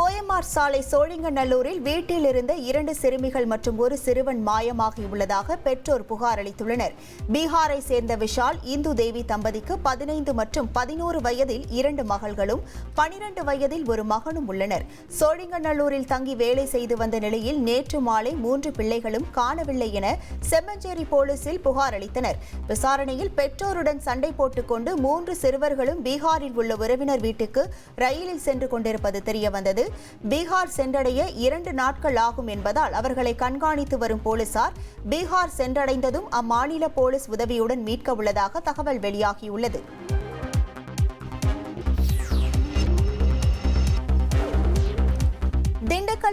OMR சாலை சோழிங்கநல்லூரில் வீட்டில் இருந்த இரண்டு சிறுமிகள் மற்றும் ஒரு சிறுவன் மாயமாகியுள்ளதாக பெற்றோர் புகார் அளித்துள்ளனர். பீகாரை சேர்ந்த விஷால் இந்து தேவி தம்பதிக்கு பதினைந்து மற்றும் பதினோரு வயதில் இரண்டு மகள்களும் பனிரெண்டு வயதில் ஒரு மகனும் உள்ளனர். சோழிங்கநல்லூரில் தங்கி வேலை செய்து வந்த நிலையில் நேற்று மாலை மூன்று பிள்ளைகளும் காணவில்லை என செம்மஞ்சேரி போலீசில் புகார் அளித்தனர். விசாரணையில் பெற்றோருடன் சண்டை போட்டுக்கொண்டு மூன்று சிறுவர்களும் பீகாரில் உள்ள உறவினர் வீட்டுக்கு ரயிலில் சென்று கொண்டிருப்பது தெரியவந்தது பீகார் சென்றடைய இரண்டு நாட்கள் ஆகும் என்பதால் அவர்களை கண்காணித்து வரும் போலீசார் பீகார் சென்றடைந்ததும் அம்மாநில போலீஸ் உதவியுடன் மீட்க உள்ளதாக தகவல் வெளியாகியுள்ளது.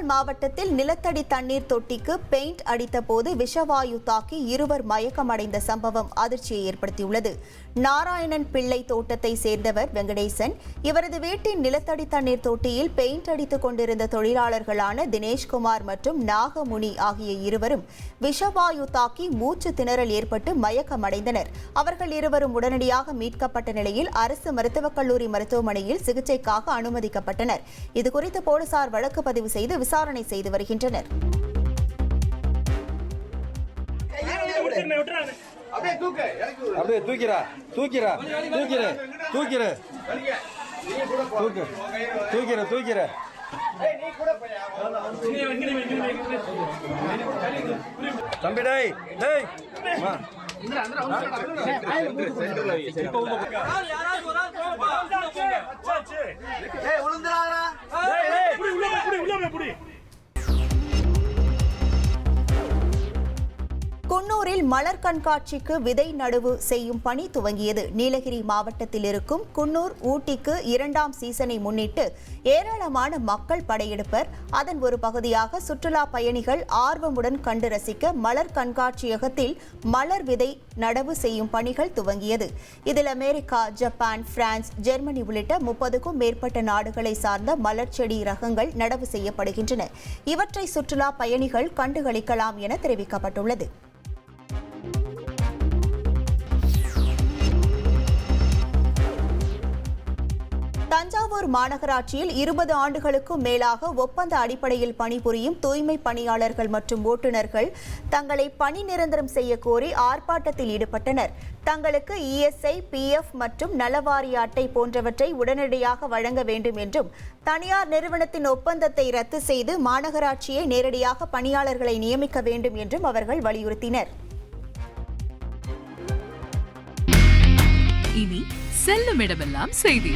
மாவட்டத்தில் நிலத்தடி தண்ணீர் தொட்டிக்கு பெயிண்ட் அடித்தபோது விஷவாயு தாக்கி இருவர் மயக்கமடைந்த சம்பவம் அதிர்ச்சியை ஏற்படுத்தியுள்ளது. நாராயணன் பிள்ளை தோட்டத்தை சேர்ந்தவர் வெங்கடேசன். இவரது வீட்டின் நிலத்தடி தண்ணீர் தொட்டியில் பெயிண்ட் அடித்துக் கொண்டிருந்த தொழிலாளர்களான தினேஷ்குமார் மற்றும் நாகமுனி ஆகிய இருவரும் விஷவாயு தாக்கி மூச்சு திணறல் ஏற்பட்டு மயக்கமடைந்தனர். அவர்கள் இருவரும் உடனடியாக மீட்கப்பட்ட நிலையில் அரசு மருத்துவக் கல்லூரி மருத்துவமனையில் சிகிச்சைக்காக அனுமதிக்கப்பட்டனர். இதுகுறித்து போலீசார் வழக்கு பதிவு செய்து விசாரணை செய்து வருகின்றனர். அப்படியே தூக்கிறா தூக்கிறா தூக்கிற தூக்கிற தூக்கு தூக்கிற தூக்கிற தம்பி டேய் டேய். வா. குன்னூரில் மலர் கண்காட்சிக்கு விதை நடுவு செய்யும் பணி துவங்கியது. நீலகிரி மாவட்டத்தில் இருக்கும் குன்னூர் ஊட்டிக்கு இரண்டாம் சீசனை முன்னிட்டு ஏராளமான மக்கள் படையெடுப்பர். அதன் ஒரு பகுதியாக சுற்றுலா பயணிகள் ஆர்வமுடன் கண்டு ரசிக்க மலர் கண்காட்சியகத்தில் மலர் விதை நடவு செய்யும் பணிகள் துவங்கியது. இதில் அமெரிக்கா ஜப்பான் பிரான்ஸ் ஜெர்மனி உள்ளிட்ட முப்பதுக்கும் மேற்பட்ட நாடுகளை சார்ந்த மலர் செடி ரகங்கள் நடவு செய்யப்படுகின்றன. இவற்றை சுற்றுலா பயணிகள் கண்டுகளிக்கலாம் என தெரிவிக்கப்பட்டுள்ளது. தஞ்சாவூர் மாநகராட்சியில் இருபது ஆண்டுகளுக்கும் மேலாக ஒப்பந்த அடிப்படையில் பணிபுரியும் தூய்மை பணியாளர்கள் மற்றும் ஓட்டுநர்கள் தங்களை பணி நிரந்தரம் செய்ய கோரி ஆர்ப்பாட்டத்தில் ஈடுபட்டனர். தங்களுக்கு இஎஸ்ஐ பிஎஃப் மற்றும் நலவாரிய அட்டை போன்றவற்றை உடனடியாக வழங்க வேண்டும் என்றும் தனியார் நிறுவனத்தின் ஒப்பந்தத்தை ரத்து செய்து மாநகராட்சியை நேரடியாக பணியாளர்களை நியமிக்க வேண்டும் என்றும் அவர்கள் வலியுறுத்தினர். இனி செல்லும் இடமெல்லாம் செய்தி.